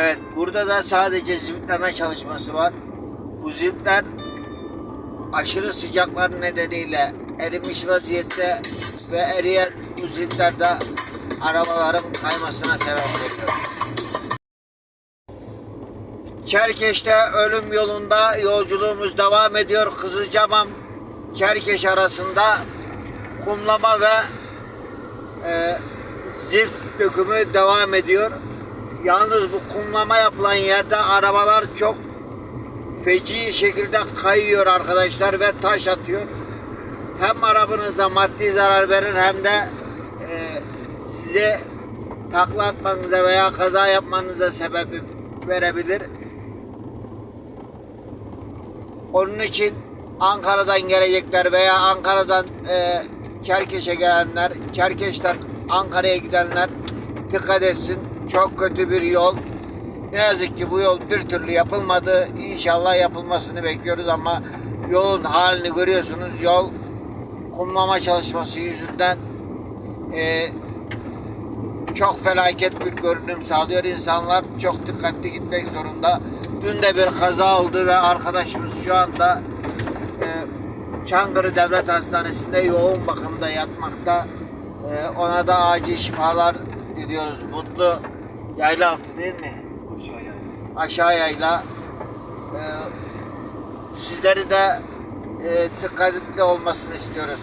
Evet, burada da sadece ziftleme çalışması var. Bu ziftler aşırı sıcaklar nedeniyle erimiş vaziyette ve eriyen bu ziftlerde arabaların kaymasına sebep veriyor. Çerkeş'te ölüm yolunda yolculuğumuz devam ediyor. Kızılcamam Çerkeş arasında kumlama ve e, zift dökümü devam ediyor. Yalnız bu kumlama yapılan yerde arabalar çok feci şekilde kayıyor arkadaşlar ve taş atıyor. Hem arabanıza maddi zarar verir hem de e, size takla atmanıza veya kaza yapmanıza sebep verebilir. Onun için Ankara'dan gelecekler veya Ankara'dan e, Çerkeş'e gelenler, Çerkeş'ten Ankara'ya gidenler dikkat etsin. Çok kötü bir yol. Ne yazık ki bu yol bir türlü yapılmadı. İnşallah yapılmasını bekliyoruz ama yolun halini görüyorsunuz. Yol kumlama çalışması yüzünden e, çok felaket bir görünüm sağlıyor. İnsanlar çok dikkatli gitmek zorunda. Dün de bir kaza oldu ve arkadaşımız şu anda e, Çankırı Devlet Hastanesi'nde yoğun bakımda yatmakta. E, ona da acil şifalar diliyoruz. Mutlu yayla altı değil mi? Aşağı yayla. E, sizleri de e, dikkatli olmasını istiyoruz.